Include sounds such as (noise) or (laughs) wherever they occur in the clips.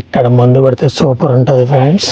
ఇక్కడ మందు పడితే సూపర్ ఉంటుంది ఫ్రెండ్స్.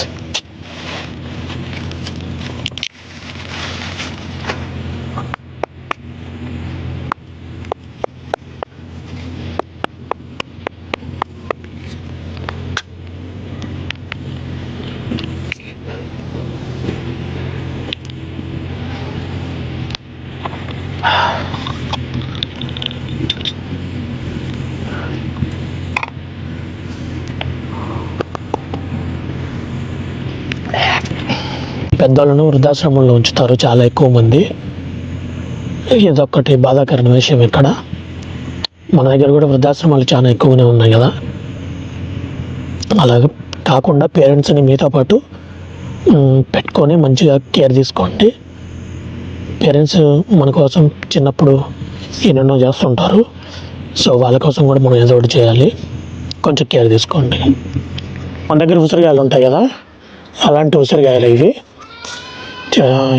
పెద్దలను వృద్ధాశ్రమంలో ఉంచుతారు చాలా ఎక్కువ మంది. ఇదొక్కటి బాధాకరమైన విషయం ఇక్కడ. మన దగ్గర కూడా వృద్ధాశ్రమాలు చాలా ఎక్కువనే ఉన్నాయి కదా. అలాగే కాకుండా పేరెంట్స్ని మీతో పాటు పెట్టుకొని మంచిగా కేర్ తీసుకోండి. పేరెంట్స్ మన కోసం చిన్నప్పుడు ఎన్నెన్నో చేస్తుంటారు. సో వాళ్ళ కోసం కూడా మనం ఏదో ఒకటి చేయాలి. కొంచెం కేర్ తీసుకోండి. మన దగ్గర ఉసిరికాయలు ఉంటాయి కదా. అలాంటి ఉసిరికాయలు ఇవి.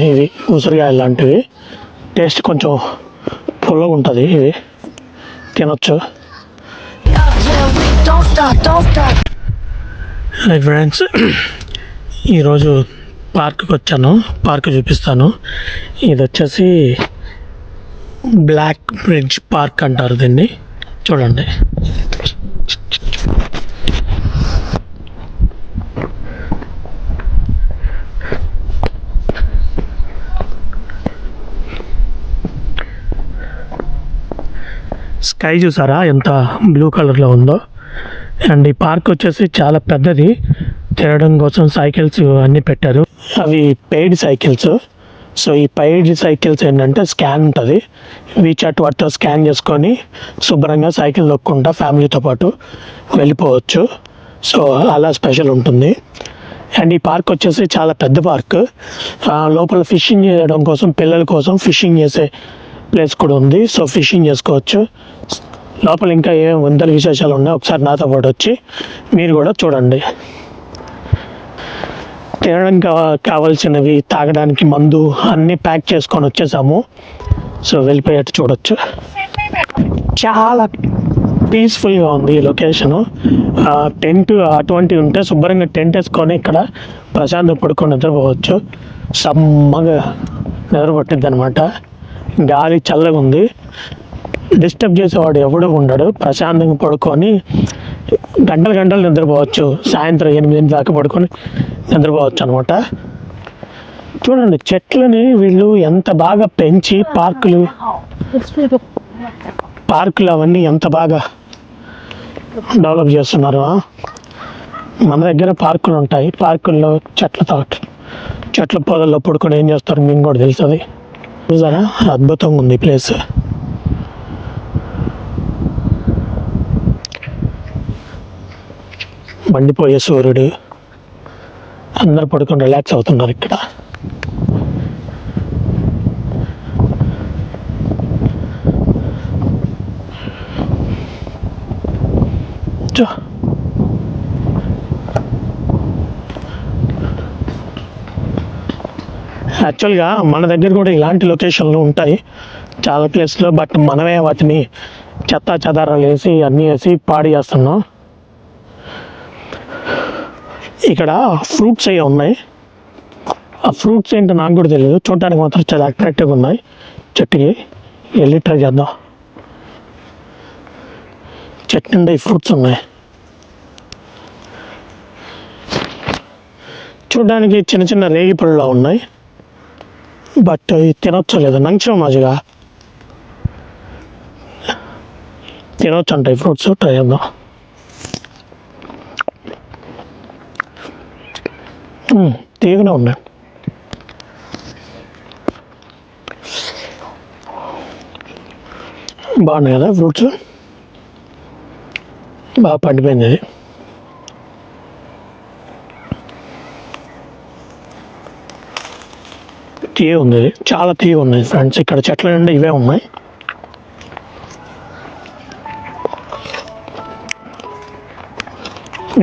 ఇవి ఉసిరికాయలు లాంటివి. టేస్ట్ కొంచెం పుల్లగా ఉంటుంది ఇవి తినొచ్చు. Don't hi friends. ఈరోజు పార్క్కి వచ్చాను. పార్క్ చూపిస్తాను. ఇది వచ్చేసి బ్లాక్ బ్రిడ్జ్ పార్క్ అంటారు దీన్ని. చూడండి. స్కై చూసారా? ఎంత బ్లూ కలర్లో ఉందో. అండ్ ఈ పార్క్ వచ్చేసి చాలా పెద్దది. తిరగడం కోసం సైకిల్స్ అన్నీ పెట్టారు. అవి పెయిడ్ సైకిల్స్. సో ఈ పెయిడ్ సైకిల్స్ ఏంటంటే స్కాన్ ఉంటుంది. వీచాట్ వాటితో స్కాన్ చేసుకొని శుభ్రంగా సైకిల్ దొక్కుంటా ఫ్యామిలీతో పాటు వెళ్ళిపోవచ్చు. సో అలా స్పెషల్ ఉంటుంది. అండ్ ఈ పార్క్ వచ్చేసి చాలా పెద్ద పార్క్. లోపల ఫిషింగ్ చేయడం కోసం పిల్లల కోసం ఫిషింగ్ చేసే ప్లేస్ కూడా ఉంది. సో ఫిషింగ్ చేసుకోవచ్చు. లోపల ఇంకా ఏం వందల విశేషాలు ఉన్నాయి. ఒకసారి నాతో పాటు వచ్చి మీరు కూడా చూడండి. తినడానికి కావాల్సినవి తాగడానికి మందు అన్నీ ప్యాక్ చేసుకొని వచ్చేసాము. సో వెళ్ళిపోయేట్టు చూడొచ్చు. చాలా పీస్ఫుల్గా ఉంది ఈ లొకేషను. టెంట్ అటువంటివి ఉంటే శుభ్రంగా టెంట్ వేసుకొని ఇక్కడ ప్రశాంతం పడుకొని నిద్రపోవచ్చు. సమ్మగా నిద్ర పట్టిద్ది అనమాట గాలి చల్లగా ఉంది. డిస్టర్బ్ చేసేవాడు ఎవడు ఉండడు. ప్రశాంతంగా పడుకొని గంటలు గంటలు నిద్రపోవచ్చు. సాయంత్రం ఎనిమిది దాకా పడుకొని నిద్రపోవచ్చు అనమాట చూడండి చెట్లని వీళ్ళు ఎంత బాగా పెంచి పార్కులు పార్కులు అవన్నీ ఎంత బాగా డెవలప్ చేస్తున్నారు. మన దగ్గర పార్కులు ఉంటాయి. పార్కుల్లో చెట్లతో చెట్ల పొదల్లో పడుకొని ఏం చేస్తారు? మీకు కూడా తెలుస్తుంది. చూసారా? అద్భుతంగా ఉంది ప్లేస్. మండిపోయే సూర్యుడు. అందరు పడుకొని రిలాక్స్ అవుతున్నారు ఇక్కడ. చో. యాక్చువల్గా మన దగ్గర కూడా ఇలాంటి లొకేషన్లు ఉంటాయి. చాలా ప్లేస్లో బట్ మనమే వాటిని చెత్త చెదారాలు వేసి అన్నీ వేసి పాడి చేస్తున్నాం. ఇక్కడ ఫ్రూట్స్ అవి ఉన్నాయి. ఆ ఫ్రూట్స్ ఏంటో నాకు కూడా తెలియదు చూడటానికి మాత్రం చాలా అట్రాక్టివ్గా ఉన్నాయి. చెట్టుకి వెళ్ళి ట్రై చేద్దాం. చెట్టు నిండా ఈ ఫ్రూట్స్ ఉన్నాయి. చూడడానికి చిన్న చిన్న రేగి పళ్ళులా ఉన్నాయి. బట్ ఇది తినొచ్చో లేదా నంచం మాజిగా తినొచ్చు అంట ఈ ఫ్రూట్స్ ట్రై చేద్దాం. తీగనే ఉన్నాయి. బాగున్నాయి కదా ఫ్రూట్స్? బాగా పండిపోయింది అది. తీయ ఉంది. చాలా తీయ ఉంది ఫ్రెండ్స్. ఇక్కడ చెట్ల నిండా ఇవే ఉన్నాయి.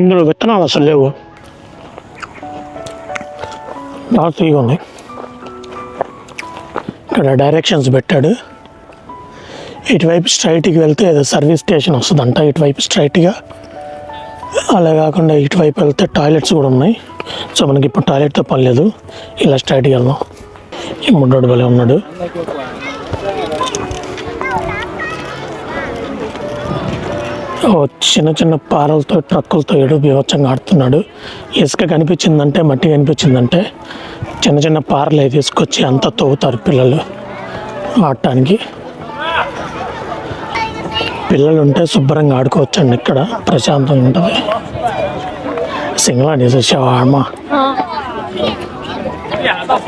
ఇందులో విత్తనాలు అసలు లేవు. చాలా తీయగా ఉన్నాయి. ఇక్కడ డైరెక్షన్స్ పెట్టాడు. ఇటువైపు స్ట్రైట్కి వెళ్తే ఏదో సర్వీస్ స్టేషన్ వస్తుందంట. ఇటువైపు స్ట్రైట్గా అలా కాకుండా ఇటువైపు వెళ్తే టాయిలెట్స్ కూడా ఉన్నాయి. సో మనకి ఇప్పుడు టాయిలెట్తో పని లేదు. ఇలా స్ట్రైట్గా వెళ్దాం. ముడ్డోడు భలే ఉన్నాడు. ఓ చిన్న చిన్న పారలతో ట్రక్కులతో ఏడు బీభత్సంగా ఆడుతున్నాడు. ఇసుక కనిపించిందంటే మట్టి కనిపించిందంటే చిన్న చిన్న పారలు అవి తీసుకొచ్చి అంతా తవ్వుతారు పిల్లలు ఆడటానికి. పిల్లలు ఉంటే శుభ్రంగా ఆడుకోవచ్చు అండి ఇక్కడ. ప్రశాంతంగా ఉంటుంది. సింగల్ అని చూసావా అమ్మ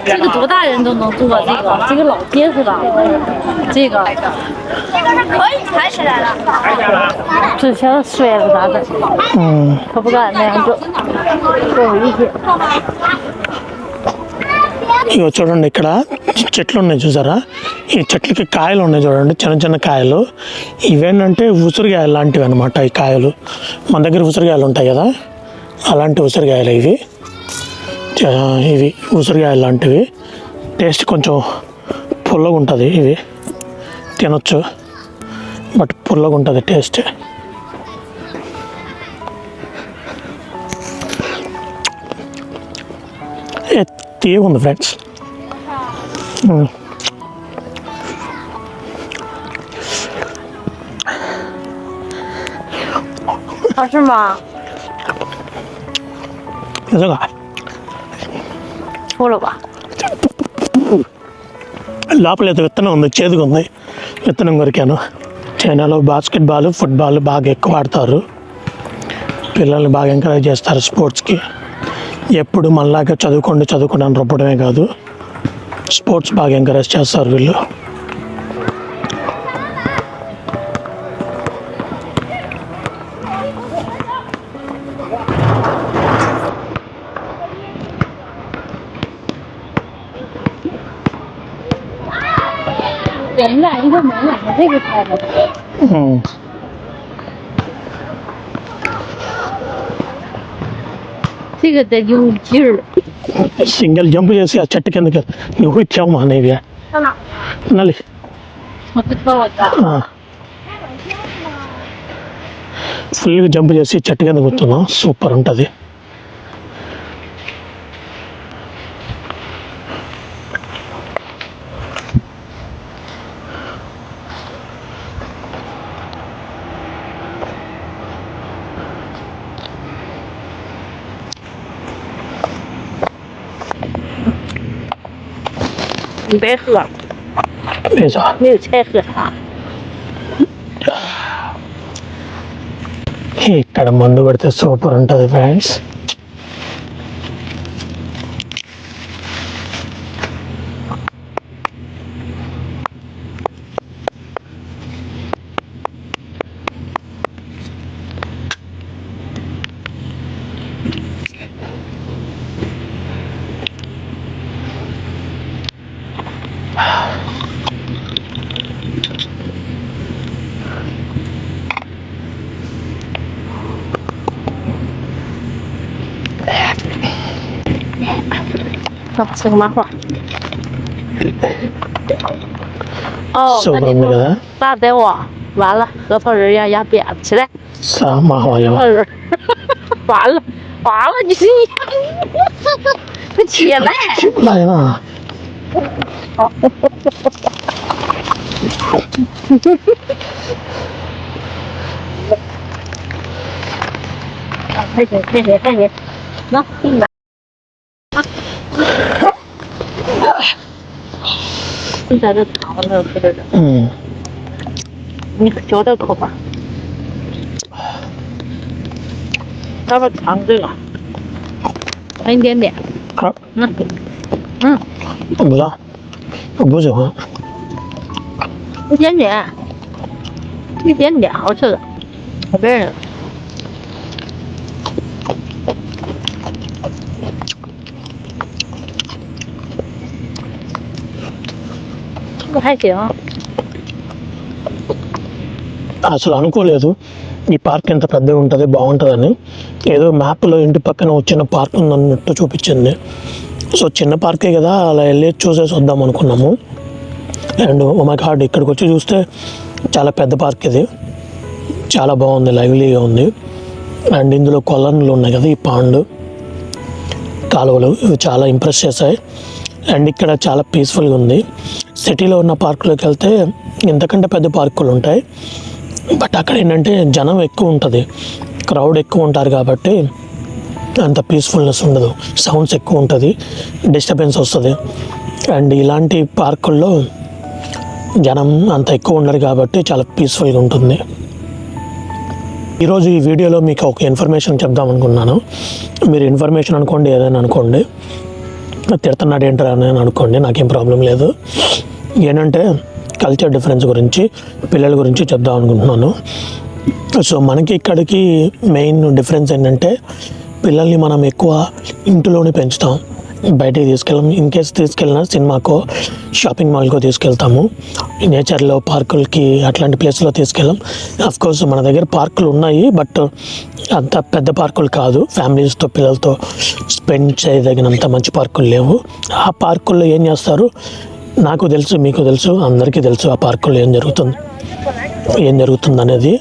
这个多大人都能坐这个，这个老结实了。这个可以抬起来了。之前摔了咋整？ ఉమ్, 可不敢那样整，多危险。 ఇగో చూడండి ఇక్కడ చెట్లు ఉన్నాయి చూసారా ఈ చెట్లకి కాయలు ఉన్నాయి చూడండి చిన్న చిన్న కాయలు ఇవేంటంటే ఉసిరికాయలు లాంటివి అనమాట ఈ కాయలు మన దగ్గర ఉసిరికాయలు ఉంటాయి కదా అలాంటి ఉసిరికాయలు ఇవి చ- ఇవి ఉసిరికాయ లాంటివి. టేస్ట్ కొంచెం పుల్లగా ఉంటుంది ఇవి. తినొచ్చు. బట్ పుల్లగా ఉంటుంది టేస్ట్ తీయగా ఫ్రెండ్స్. నిజంగా చూడవా లోపల ఏదో విత్తనం ఉంది చేదుగా ఉంది. విత్తనం కొరికాను. చైనాలో బాస్కెట్బాల్ ఫుట్బాల్ బాగా ఎక్కువ ఆడతారు. పిల్లల్ని బాగా ఎంకరేజ్ చేస్తారు స్పోర్ట్స్కి ఎప్పుడు మళ్ళాగా చదువుకోండి చదువుకోండి అని రొప్పడమే కాదు. స్పోర్ట్స్ బాగా ఎంకరేజ్ చేస్తారు వీళ్ళు. 人俩一个门两个这个开的， ఉమ్. 这个得有劲儿。 సింగిల్ జంప్ చేసి ఆ చెట్టు కిందకి నువ్వు ఇచ్చావు అనేవి 上哪？ నల్లి 我这帮我的。 ఫుల్గా జంప్ చేసి చెట్టు కింద కూర్చున్నాం సూపర్ ఉంటుంది Tesla. Tesla. పెడితే సూపర్ ఉంటుంది ఫ్రెండ్స్ 个麻花，哦，那得我完了，核桃仁要压扁了，起来。啥麻花呀？核桃仁，(laughs) 完了，完了，你你，(laughs) 快起来！起来了。(laughs) 好，谢谢，谢谢，谢谢，进来。吃在这尝的那种吃的。嗯。你嚼点口吧。咱们尝这个，尝一点点。好。那、嗯。嗯，不要，我不喜欢。一点点，一点点，好吃的，好别人。భాగ్యం అసలు అనుకోలేదు ఈ పార్క్ ఎంత పెద్దగా ఉంటుంది బాగుంటుందని ఏదో మ్యాప్లో ఇంటి పక్కన చిన్న పార్క్ ఉందన్నట్టు చూపించింది సో చిన్న పార్కే కదా అలా వెళ్ళి చూసేసి వద్దాం అనుకున్నాము అండ్ మై గాడ్ ఇక్కడికి వచ్చి చూస్తే చాలా పెద్ద పార్క్ ఇది చాలా బాగుంది లైవ్లీగా ఉంది అండ్ ఇందులో కొలన్లు ఉన్నాయి కదా ఈ పాండు కాలువలు ఇవి చాలా ఇంప్రెస్ చేశాయి అండ్ ఇక్కడ చాలా పీస్ఫుల్గా ఉంది. సిటీలో ఉన్న పార్కులోకి వెళ్తే ఇంతకంటే పెద్ద పార్కులు ఉంటాయి. బట్ అక్కడ ఏంటంటే జనం ఎక్కువ ఉంటుంది. క్రౌడ్ ఎక్కువ ఉంటారు కాబట్టి అంత పీస్ఫుల్నెస్ ఉండదు. సౌండ్స్ ఎక్కువ ఉంటుంది. డిస్టర్బెన్స్ వస్తుంది. అండ్ ఇలాంటి పార్కుల్లో జనం అంత ఎక్కువ ఉండరు కాబట్టి చాలా పీస్ఫుల్గా ఉంటుంది. ఈరోజు ఈ వీడియోలో మీకు ఒక ఇన్ఫర్మేషన్ చెప్దాం అనుకున్నాను. మీరు ఇన్ఫర్మేషన్ అనుకోండి ఏదైనా అనుకోండి. తిడుతున్నాడు ఏంటరా అని అనుకోండి నాకేం ప్రాబ్లం లేదు. ఏంటంటే కల్చర్ డిఫరెన్స్ గురించి పిల్లల గురించి చెప్దాం అనుకుంటున్నాను. సో మనకి ఇక్కడికి మెయిన్ డిఫరెన్స్ ఏంటంటే పిల్లల్ని మనం ఎక్కువ ఇంటిలోనే పెంచుతాం. బయటికి తీసుకెళ్ళాం ఇన్ కేస్ తీసుకెళ్ళినా సినిమాకో షాపింగ్ మాల్కో తీసుకెళ్తాము. నేచర్లో పార్కులకి అట్లాంటి ప్లేస్లో తీసుకెళ్ళాం. అఫ్ కోర్స్ మన దగ్గర పార్కులు ఉన్నాయి బట్ అంత పెద్ద పార్కులు కాదు. ఫ్యామిలీస్తో పిల్లలతో స్పెండ్ చేయదగినంత మంచి పార్కులు లేవు. ఆ పార్కుల్లో ఏం చేస్తారు? నాకు తెలుసు మీకు తెలుసు అందరికీ తెలుసు ఆ పార్కుల్లో ఏం జరుగుతుంది. ఏం జరుగుతుంది అనేది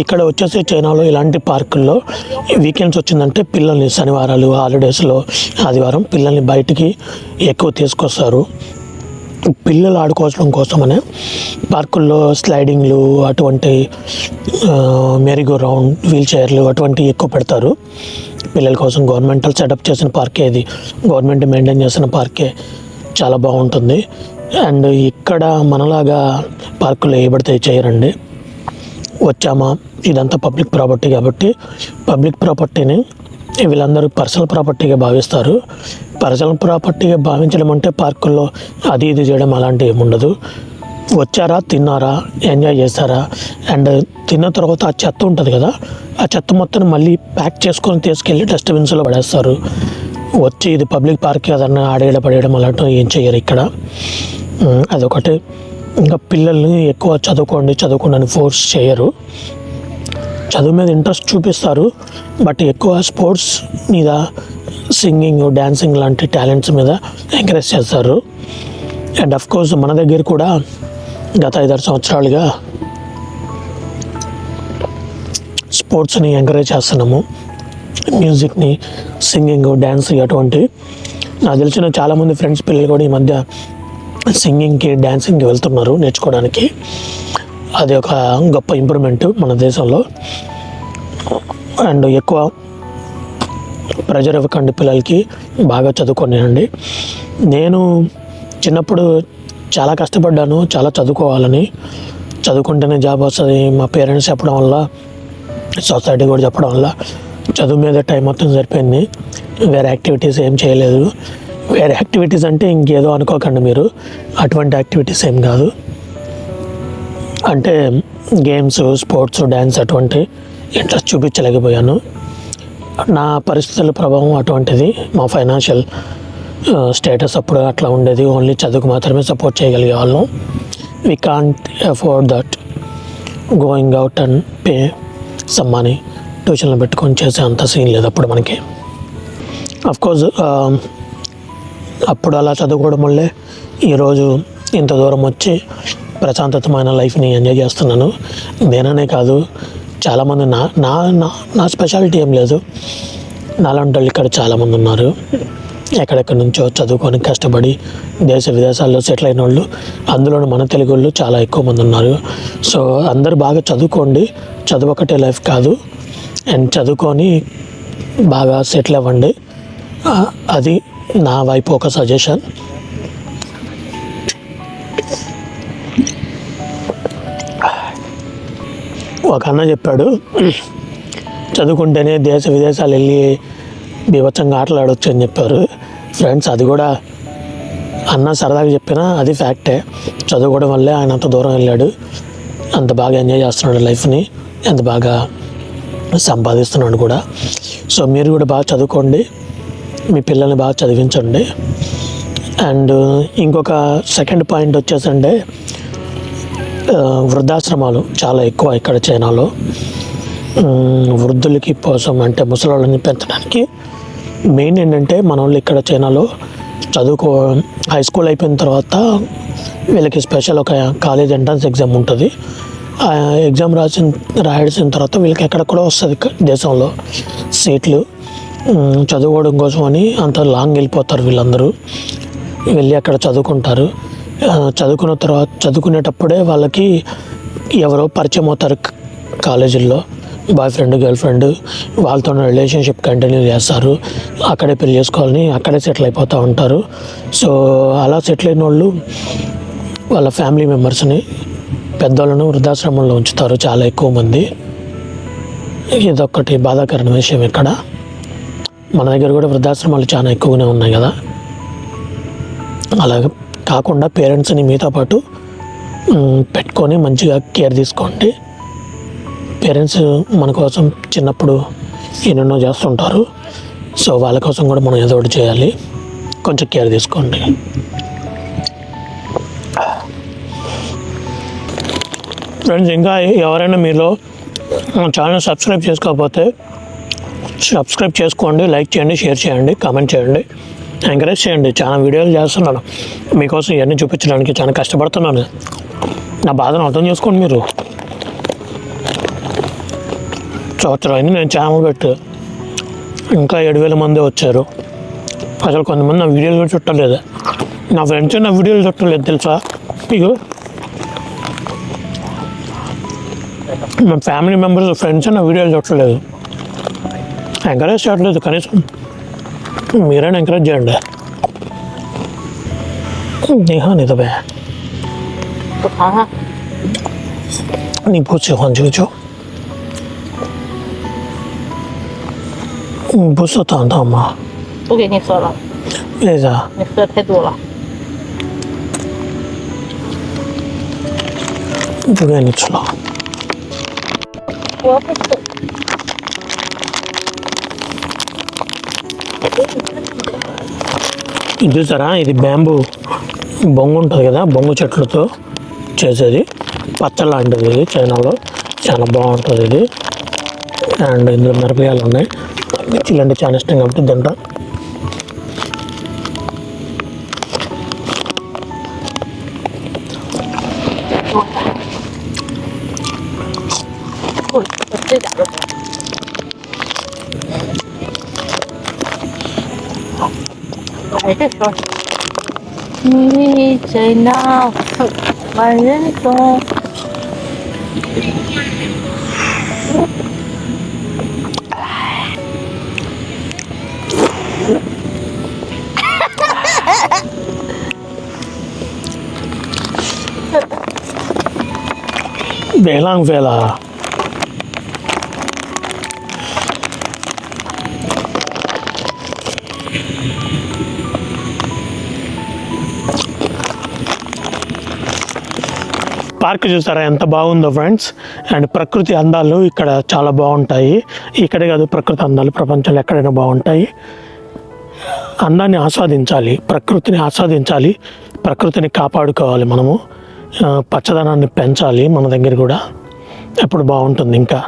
ఇక్కడ వచ్చేసి చైనాలో ఇలాంటి పార్కుల్లో వీకెండ్స్ వచ్చిందంటే పిల్లల్ని శనివారాలు హాలిడేస్లో ఆదివారం పిల్లల్ని బయటికి ఎక్కువ తీసుకొస్తారు. పిల్లలు ఆడుకోవడం కోసమనే పార్కుల్లో స్లైడింగ్లు అటువంటి మెరిగో రౌండ్ వీల్ చైర్లు అటువంటివి ఎక్కువ పెడతారు. పిల్లల కోసం గవర్నమెంటల్ సెటప్ చేసిన పార్కే ఇది. గవర్నమెంట్ మెయింటైన్ చేసిన పార్కే చాలా బాగుంటుంది. అండ్ ఇక్కడ మనలాగా పార్కులు ఏ పడితే చేయరండి. వచ్చామా? ఇదంతా పబ్లిక్ ప్రాపర్టీ కాబట్టి పబ్లిక్ ప్రాపర్టీని వీళ్ళందరూ పర్సనల్ ప్రాపర్టీగా భావిస్తారు. పర్సనల్ ప్రాపర్టీగా భావించడం అంటే పార్కుల్లో అది ఇది చేయడం అలాంటివి ఏమి ఉండదు. వచ్చారా? తిన్నారా? ఎంజాయ్ చేస్తారా అండ్ తిన్న తర్వాత ఆ చెత్త ఉంటుంది కదా ఆ చెత్త మొత్తం మళ్ళీ ప్యాక్ చేసుకొని తీసుకెళ్ళి డస్ట్బిన్స్లో పడేస్తారు. వచ్చి ఇది పబ్లిక్ పార్క్ ఏదన్నా ఆడేయడం పడేయడం అలాంటివి ఏం చేయరు ఇక్కడ. అదొకటి. ఇంకా పిల్లల్ని ఎక్కువ చదువుకోండి చదువుకోండి అని ఫోర్స్ చేయరు. చదువు మీద ఇంట్రెస్ట్ చూపిస్తారు బట్ ఎక్కువ స్పోర్ట్స్ మీద సింగింగ్ డ్యాన్సింగ్ లాంటి టాలెంట్స్ మీద ఎంకరేజ్ చేస్తారు. అండ్ అఫ్ కోర్స్ మన దగ్గర కూడా గత ఐదారు సంవత్సరాలుగా స్పోర్ట్స్ని ఎంకరేజ్ చేస్తున్నాము. మ్యూజిక్ని సింగింగ్ డ్యాన్స్ అటువంటి. నాకు తెలిసిన చాలామంది ఫ్రెండ్స్ పిల్లలు కూడా ఈ మధ్య సింగింగ్కి డ్యాన్సింగ్కి వెళ్తున్నారు నేర్చుకోవడానికి. అది ఒక గొప్ప ఇంప్రూవ్మెంట్ మన దేశంలో. అండ్ ఎక్కువ ప్రెజర్ ఇవ్వకండి పిల్లలకి బాగా చదువుకోనివ్వండి నేను చిన్నప్పుడు చాలా కష్టపడ్డాను చాలా చదువుకోవాలని. చదువుకుంటేనే జాబ్ వస్తుంది మా పేరెంట్స్ చెప్పడం వల్ల సొసైటీ కూడా చెప్పడం వల్ల. చదువు మీద టైం మొత్తం సరిపోయింది. వేరే యాక్టివిటీస్ ఏం చేయలేదు. వేరే యాక్టివిటీస్ అంటే ఇంకేదో అనుకోకండి మీరు. అటువంటి యాక్టివిటీస్ ఏం కాదు. అంటే గేమ్స్ స్పోర్ట్స్ డ్యాన్స్ అటువంటి ఇంట్రెస్ట్ చూపించలేకపోయాను. నా పరిస్థితుల ప్రభావం అటువంటిది మా ఫైనాన్షియల్ స్టేటస్ అప్పుడు అట్లా ఉండేది. ఓన్లీ చదువుకు మాత్రమే సపోర్ట్ చేయగలిగే వాళ్ళం. We can't afford that going out and pay some money ట్యూషన్లు పెట్టుకొని చేసే అంత సీన్ లేదు అప్పుడు మనకి. అఫ్ కోర్స్ అప్పుడు అలా చదువుకోవడం వల్లే ఈరోజు ఇంత దూరం వచ్చి ప్రశాంతతమైన లైఫ్ని ఎంజాయ్ చేస్తున్నాను. నేననే కాదు చాలామంది నా నా నా నా స్పెషాలిటీ ఏం లేదు. నాలాంటి వాళ్ళు ఇక్కడ చాలామంది ఉన్నారు. ఎక్కడెక్కడి నుంచో చదువుకొని కష్టపడి దేశ విదేశాల్లో సెటిల్ అయిన వాళ్ళు అందులోనూ మన తెలుగు వాళ్ళు చాలా ఎక్కువ మంది ఉన్నారు. సో అందరూ బాగా చదువుకోండి. చదువు ఒకటే లైఫ్ కాదు. అండ్ చదువుకొని బాగా సెటిల్ అవ్వండి. అది నా వైపు ఒక సజెషన్. ఒక అన్న చెప్పాడు చదువుకుంటేనే దేశ విదేశాలు వెళ్ళి బీభత్సంగా ఆటలాడొచ్చు అని చెప్పారు. ఫ్రెండ్స్ అది కూడా అన్న సరదాగా చెప్పినా అది ఫ్యాక్టే. చదువుకోవడం వల్లే ఆయన అంత దూరం వెళ్ళాడు. అంత బాగా ఎంజాయ్ చేస్తున్నాడు లైఫ్ని. ఎంత బాగా సంపాదిస్తున్నాడు కూడా. సో మీరు కూడా బాగా చదువుకోండి. మీ పిల్లల్ని బాగా చదివించండి. అండ్ ఇంకొక సెకండ్ పాయింట్ వచ్చేసంటే వృద్ధాశ్రమాలు చాలా ఎక్కువ ఇక్కడ చైనాలో. వృద్ధులకి కోసం అంటే ముసలోళ్ళని పెంచడానికి మెయిన్ ఏంటంటే మన వాళ్ళు ఇక్కడ చైనాలో చదువుకో హై స్కూల్ అయిపోయిన తర్వాత వీళ్ళకి స్పెషల్ ఒక కాలేజ్ ఎంట్రన్స్ ఎగ్జామ్ ఉంటుంది. ఆ ఎగ్జామ్ రాసిన రాయాల్సిన తర్వాత వీళ్ళకి ఎక్కడ కూడా వస్తుంది దేశంలో సీట్లు. చదువుకోవడం కోసం అని అంత లాంగ్ వెళ్ళిపోతారు వీళ్ళందరూ. వెళ్ళి అక్కడ చదువుకుంటారు. చదువుకున్న తర్వాత చదువుకునేటప్పుడే వాళ్ళకి ఎవరో పరిచయం అవుతారు కాలేజీల్లో. బాయ్ ఫ్రెండ్ గర్ల్ ఫ్రెండ్ వాళ్ళతో రిలేషన్షిప్ కంటిన్యూ చేస్తారు. అక్కడే పెళ్ళి చేసుకోవాలని అక్కడే సెటిల్ అయిపోతూ ఉంటారు. సో అలా సెటిల్ అయిన వాళ్ళు వాళ్ళ ఫ్యామిలీ మెంబర్స్ని పెద్దోళ్ళను వృద్ధాశ్రమంలో ఉంచుతారు చాలా ఎక్కువ మంది. ఇదొక్కటి బాధాకరమైన విషయం ఇక్కడ. మన దగ్గర కూడా వృద్ధాశ్రమాలు చాలా ఎక్కువగానే ఉన్నాయి కదా. అలా కాకుండా పేరెంట్స్ని మీతో పాటు పెట్టుకొని మంచిగా కేర్ తీసుకోండి. పేరెంట్స్ మన కోసం చిన్నప్పుడు ఎన్నెన్నో చేస్తుంటారు. సో వాళ్ళ కోసం కూడా మనం ఏదో ఒకటి చేయాలి. కొంచెం కేర్ తీసుకోండి. ఫ్రెండ్స్ ఇంకా ఎవరైనా మీలో ఛానల్ సబ్స్క్రైబ్ చేసుకోకపోతే సబ్స్క్రైబ్ చేసుకోండి లైక్ చేయండి షేర్ చేయండి కామెంట్ చేయండి ఎంకరేజ్ చేయండి. చాలా వీడియోలు చేస్తున్నాను. మీకోసం ఇవన్నీ చూపించడానికి చాలా కష్టపడుతున్నాను. నా బాధను అర్థం చేసుకోండి మీరు. సంవత్సరం అయింది నేను ఛానల్ పెట్టి. ఇంకా ఏడు వేల మంది వచ్చారు. అసలు కొంతమంది నా వీడియోలు కూడా చుట్టలేదు నా ఫ్రెండ్స్ నా వీడియోలు చుట్టలేదు తెలుసా? మీకు మా ఫ్యామిలీ మెంబర్స్ ఫ్రెండ్స్ నా వీడియోలు చుట్టలేదు ఎంకరేజ్ చేయట్లేదు కనీసం మీరైనా ఎంకరేజ్ చేయండి నేహా నిజమే 不尝尝，你不喜欢啾啾？你不是糖糖吗？不给你喝了，为啥？你喝的太多了。不给你吃了。我不吃。 చూసారా? ఇది బ్యాంబూ బొంగు ఉంటుంది కదా బొంగు చెట్లతో చేసేది. పచ్చ లాంటిది ఇది చైనాలో. చాలా బాగుంటుంది ఇది. అండ్ ఇందులో మిరపకాయలు ఉన్నాయి. మిర్చిలు అంటే చాలా ఇష్టం కాబట్టి తింటాం. 你在哪？万人中。别浪费了。పార్క్ చూసారా? ఎంత బాగుందో ఫ్రెండ్స్. అండ్ ప్రకృతి అందాలు ఇక్కడ చాలా బాగుంటాయి. ఇక్కడే కాదు ప్రకృతి అందాలు ప్రపంచంలో ఎక్కడైనా బాగుంటాయి. అందాన్ని ఆస్వాదించాలి ప్రకృతిని ఆస్వాదించాలి ప్రకృతిని కాపాడుకోవాలి మనము. పచ్చదనాన్ని పెంచాలి మన దగ్గర కూడా. ఎప్పుడు బాగుంటుంది ఇంకా.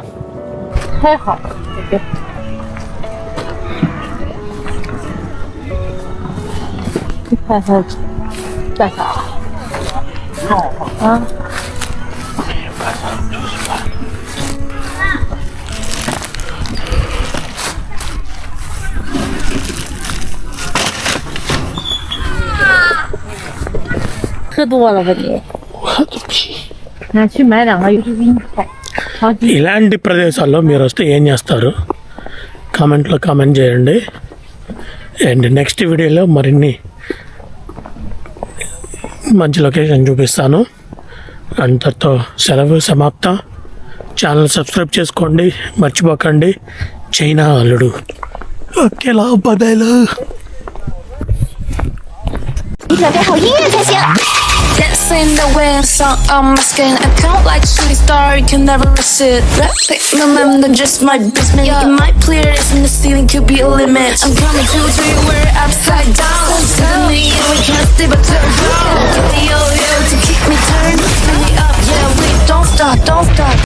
Thank (laughs) you. 啊？喝多了吧你？拿去买两个，有时给你烤，好几。 ఇలాంటి ప్రదేశాల్లో మీరు వస్తే ఏం చేస్తారు కామెంట్లో కామెంట్ చేయండి అండ్ నెక్స్ట్ వీడియోలో మరిన్ని మంచి లొకేషన్ చూపిస్తాను అంతతో సెలవు సమాప్త ఛానల్ సబ్స్క్రైబ్ చేసుకోండి మర్చిపోకండి చైనా అల్లుడు ఓకేలా బదాయిలు 你准备好音乐才行。 Dancing the wind song on my skin. I count like shooting star, you can never resist. Rapping, remember just my business. Yeah. In my clear, it's in the ceiling could be a limit. I'm coming to you where upside down. Suddenly, and we can't stay but turn around. Yo, yo, to keep me turned. Bring me up, yeah, we don't stop, don't stop.